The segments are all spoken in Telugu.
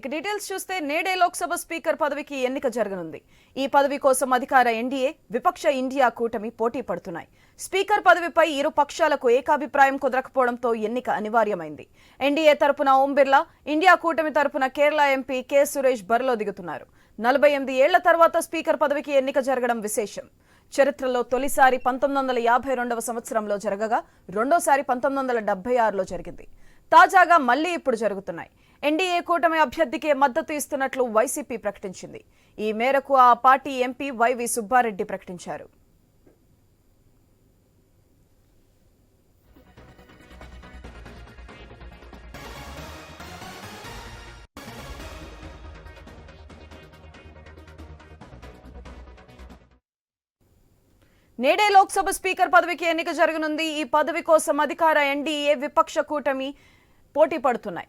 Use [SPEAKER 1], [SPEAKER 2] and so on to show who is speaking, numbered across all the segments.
[SPEAKER 1] ఇక డీటెయిల్స్ చూస్తే నేడే లోక్సభ స్పీకర్ పదవికి ఎన్నిక జరగనుంది. ఈ పదవి కోసం అధికార ఎన్డీఏ విపక్ష ఇండియా కూటమి పోటీ పడుతున్నాయి. స్పీకర్ పదవిపై ఇరు పక్షాలకు ఏకాభిప్రాయం కుదరకపోవడంతో ఎన్నిక అనివార్యమైంది. ఎన్డీఏ తరపున ఓం బిర్లా ఇండియా కూటమి తరపున కేరళ ఎంపీ కె సురేష్ బరిలో దిగుతున్నారు. నలభై ఎనిమిది ఏళ్ళ తర్వాత స్పీకర్ పదవికి ఎన్నిక జరగడం విశేషం. చరిత్రలో తొలిసారి పంతొమ్మిది వందల యాభై రెండవ సంవత్సరంలో జరగగా రెండోసారి పంతొమ్మిది వందల డెబ్బై ఆరులో జరిగింది. తాజాగా మళ్ళీ ఇప్పుడు జరుగుతున్నాయి. ఎన్డీఏ కూటమి అభ్యర్థికే మద్దతు ఇస్తున్నట్లు వైసీపీ ప్రకటించింది. ఈ మేరకు ఆ పార్టీ ఎంపీ వైవి సుబ్బారెడ్డి ప్రకటించారు. నేడే లోక్సభ స్పీకర్ పదవికి ఎన్నిక జరగనుంది. ఈ పదవి కోసం అధికార ఎన్డీఏ విపక్ష కూటమి పోటీ పడుతున్నాయి.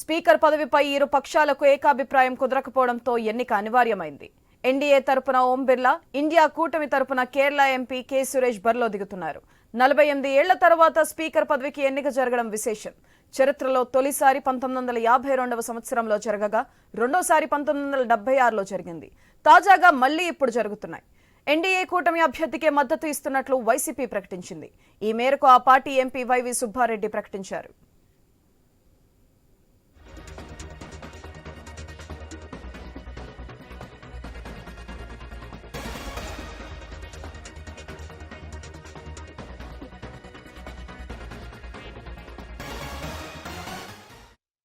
[SPEAKER 1] స్పీకర్ పదవిపై ఇరు పక్షాలకు ఏకాభిప్రాయం కుదరకపోవడంతో ఎన్నిక అనివార్యమైంది. ఎన్డీఏ తరపున ఓం బిర్లా ఇండియా కూటమి తరపున కేరళ ఎంపీ కె సురేష్ బరిలో దిగుతున్నారు. నలభై ఎనిమిది ఏళ్ళ తర్వాత స్పీకర్ పదవికి ఎన్నిక జరగడం విశేషం. చరిత్రలో తొలిసారి పంతొమ్మిది వందల యాభై రెండవ సంవత్సరంలో జరగగా రెండోసారి పంతొమ్మిది వందల డెబ్బై ఆరులో జరిగింది. తాజాగా మళ్ళీ ఇప్పుడు జరుగుతున్నాయి. ఎన్డీఏ కూటమి అభ్యర్థికే మద్దతు ఇస్తున్నట్లు వైసీపీ ప్రకటించింది. ఈ మేరకు ఆ పార్టీ ఎంపీ వైవి సుబ్బారెడ్డి ప్రకటించారు.